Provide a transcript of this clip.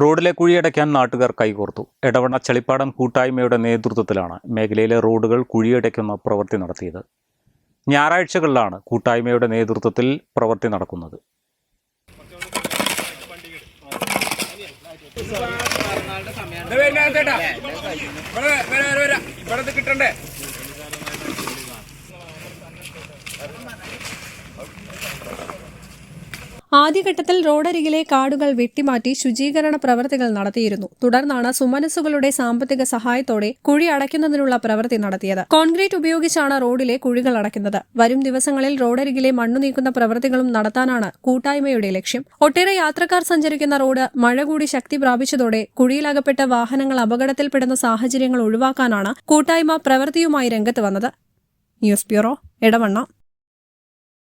റോഡിലെ കുഴിയടയ്ക്കാൻ നാട്ടുകാർ കൈകോർത്തു. എടവണ ചെളിപ്പാടം കൂട്ടായ്മയുടെ നേതൃത്വത്തിലാണ് മേഖലയിലെ റോഡുകൾ കുഴിയടയ്ക്കുന്ന പ്രവൃത്തി നടത്തിയത്. ഞായറാഴ്ചകളിലാണ് കൂട്ടായ്മയുടെ നേതൃത്വത്തിൽ പ്രവൃത്തി നടക്കുന്നത്. ഇവിടെ കിട്ടണ്ടേ? ആദ്യഘട്ടത്തിൽ റോഡരികിലെ കാടുകൾ വെട്ടിമാറ്റി ശുചീകരണ പ്രവൃത്തികൾ നടത്തിയിരുന്നു. തുടർന്നാണ് സുമനസുകളുടെ സാമ്പത്തിക സഹായത്തോടെ കുഴി അടയ്ക്കുന്നതിനുള്ള പ്രവൃത്തി നടത്തിയത്. കോൺക്രീറ്റ് ഉപയോഗിച്ചാണ് റോഡിലെ കുഴികൾ അടയ്ക്കുന്നത്. വരും ദിവസങ്ങളിൽ റോഡരികിലെ മണ്ണു നീക്കുന്ന പ്രവൃത്തികളും നടത്താനാണ് കൂട്ടായ്മയുടെ ലക്ഷ്യം. ഒട്ടേറെ യാത്രക്കാർ സഞ്ചരിക്കുന്ന റോഡ് മഴ കൂടി ശക്തി പ്രാപിച്ചതോടെ കുഴിയിലകപ്പെട്ട വാഹനങ്ങൾ അപകടത്തിൽപ്പെടുന്ന സാഹചര്യങ്ങൾ ഒഴിവാക്കാനാണ് കൂട്ടായ്മ പ്രവൃത്തിയുമായി രംഗത്ത് വന്നത്. News bureau Edavanna.